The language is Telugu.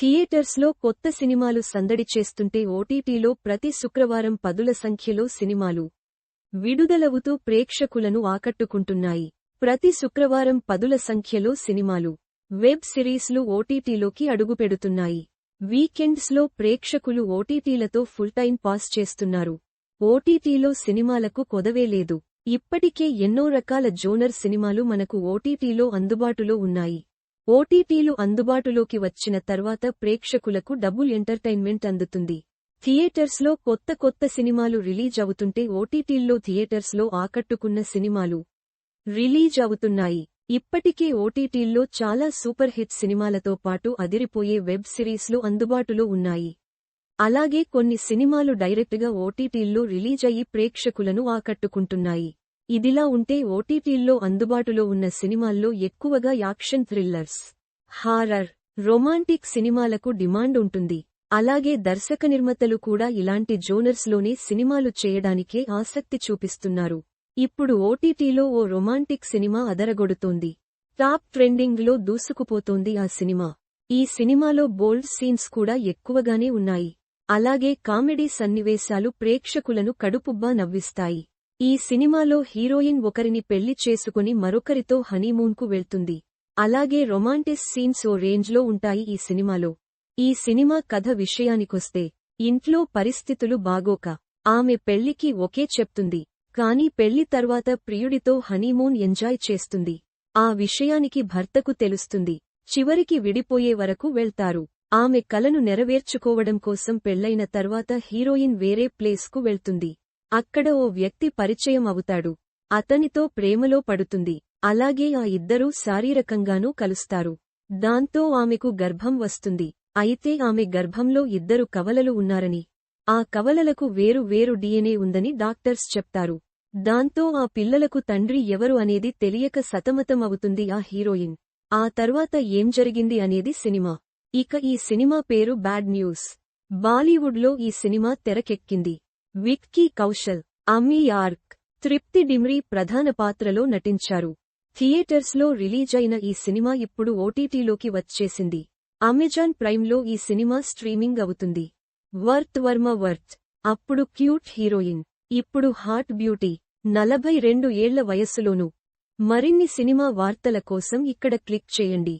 థియేటర్స్లో కొత్త సినిమాలు సందడి చేస్తుంటే ఓటీటీలో ప్రతి శుక్రవారం పదుల సంఖ్యలో సినిమాలు విడుదలవుతూ ప్రేక్షకులను ఆకట్టుకుంటున్నాయి. ప్రతి శుక్రవారం పదుల సంఖ్యలో సినిమాలు వెబ్ సిరీస్లు ఓటీటీలోకి అడుగుపెడుతున్నాయి. వీకెండ్స్లో ప్రేక్షకులు ఓటీటీలతో ఫుల్ టైం పాస్ చేస్తున్నారు. ఓటీటీలో సినిమాలకు కొదవే లేదు. ఇప్పటికే ఎన్నో రకాల జోనర్ సినిమాలు మనకు ఓటీటీలో అందుబాటులో ఉన్నాయి. ఓటీటీలు అందుబాటులోకి వచ్చిన తర్వాత ప్రేక్షకులకు డబుల్ ఎంటర్టైన్మెంట్ అందుతుంది. థియేటర్స్లో కొత్త కొత్త సినిమాలు రిలీజ్ అవుతుంటే ఓటీటీల్లో థియేటర్స్లో ఆకట్టుకున్న సినిమాలు రిలీజ్ అవుతున్నాయి. ఇప్పటికే ఓటీటీల్లో చాలా సూపర్ హిట్ సినిమాలతో పాటు అదిరిపోయే వెబ్ సిరీస్లు అందుబాటులో ఉన్నాయి. అలాగే కొన్ని సినిమాలు డైరెక్ట్గా ఓటీటీల్లో రిలీజ్ అయ్యి ప్రేక్షకులను ఆకట్టుకుంటున్నాయి. ఇదిలా ఉంటే ఓటీటీల్లో అందుబాటులో ఉన్న సినిమాల్లో ఎక్కువగా యాక్షన్ థ్రిల్లర్స్ హారర్ రొమాంటిక్ సినిమాలకు డిమాండ్ ఉంటుంది. అలాగే దర్శక నిర్మాతలు కూడా ఇలాంటి జోనర్స్లోనే సినిమాలు చేయడానికే ఆసక్తి చూపిస్తున్నారు. ఇప్పుడు ఓటీటీలో ఓ రొమాంటిక్ సినిమా అదరగొడుతోంది. టాప్ ట్రెండింగ్లో దూసుకుపోతోంది ఆ సినిమా. ఈ సినిమాలో బోల్డ్ సీన్స్ కూడా ఎక్కువగానే ఉన్నాయి. అలాగే కామెడీ సన్నివేశాలు ప్రేక్షకులను కడుపుబ్బా నవ్విస్తాయి. ఈ సినిమాలో హీరోయిన్ ఒకరిని పెళ్ళి చేసుకుని మరొకరితో హనీమూన్కు వెళ్తుంది. అలాగే రొమాంటిస్ సీన్స్ ఓ రేంజ్లో ఉంటాయి ఈ సినిమాలో. ఈ సినిమా కథ విషయానికొస్తే ఇంట్లో పరిస్థితులు బాగోక ఆమె పెళ్ళికి ఒకే చెప్తుంది కాని పెళ్ళి తర్వాత ప్రియుడితో హనీమూన్ ఎంజాయ్ చేస్తుంది. ఆ విషయానికి భర్తకు తెలుస్తుంది చివరికి విడిపోయే వరకు వెళ్తారు. ఆమె కలను నెరవేర్చుకోవడం కోసం పెళ్ళైన తర్వాత హీరోయిన్ వేరే ప్లేస్కు వెళ్తుంది. అక్కడ ఓ వ్యక్తి పరిచయం అవుతాడు అతనితో ప్రేమలో పడుతుంది. అలాగే ఆ ఇద్దరూ శారీరకంగానూ కలుస్తారు. దాంతో ఆమెకు గర్భం వస్తుంది. అయితే ఆమె గర్భంలో ఇద్దరు కవలలు ఉన్నారని. ఆ కవలలకు వేరు వేరు డిఎన్ఏ ఉందని డాక్టర్స్ చెప్తారు. దాంతో ఆ పిల్లలకు తండ్రి ఎవరు అనేది తెలియక సతమతం అవుతుంది ఆ హీరోయిన్. ఆ తర్వాత ఏం జరిగింది అనేది సినిమా. ఇక ఈ సినిమా పేరు బ్యాడ్ న్యూస్. బాలీవుడ్లో ఈ సినిమా తెరకెక్కింది. విక్కీ కౌశల్ అమీ ఆర్క్ తృప్తి డిమ్రీ ప్రధాన పాత్రలో నటించారు. థియేటర్స్లో రిలీజ్ అయిన ఈ సినిమా ఇప్పుడు ఓటీటీలోకి వచ్చేసింది. అమెజాన్ ప్రైమ్లో ఈ సినిమా స్ట్రీమింగ్ అవుతుంది. వర్త్ వర్మ వర్త్ అప్పుడు క్యూట్ హీరోయిన్ ఇప్పుడు హాట్ బ్యూటీ నలభై రెండు ఏళ్ళ వయస్సులోనూ మరిన్ని సినిమా వార్తల కోసం ఇక్కడ క్లిక్ చేయండి.